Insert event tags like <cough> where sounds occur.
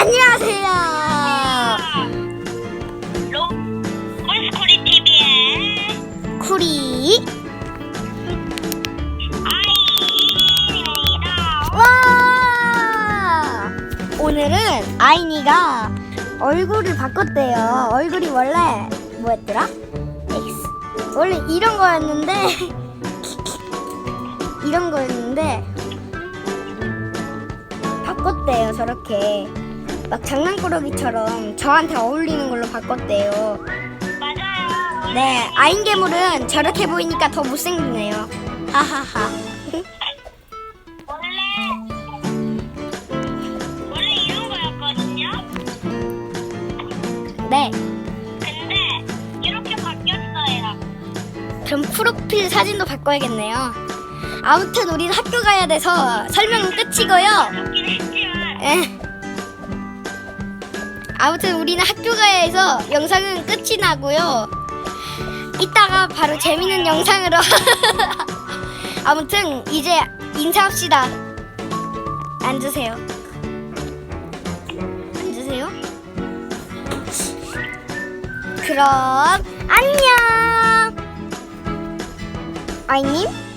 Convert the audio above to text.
안녕하세요. 로스코리 TV의 쿠리. 아이입니다. 와! 오늘은 아이니가 얼굴을 바꿨대요. 얼굴이 원래 뭐였더라? X. 원래 이런 거였는데 <laughs> 이런 거였는데 바꿨대요. 저렇게 막 장난꾸러기처럼 저한테 어울리는 걸로 바꿨대요. 맞아요. 네, 아인 괴물은 저렇게 보이니까 더 못생기네요. 하하하. 원래 원래 이런 거였거든요. 네. 근데 이렇게 바뀌었어요. 그럼 프로필 사진도 바꿔야겠네요. 아무튼 우리는 학교 가야 돼서 설명은 끝이고요. 에. 아무튼 우리는 학교 가야 해서 영상은 끝이 나고요. 이따가 바로 재밌는 영상으로. <laughs> 아무튼 이제 인사합시다. 앉으세요. 앉으세요. 그럼 안녕. 아이님?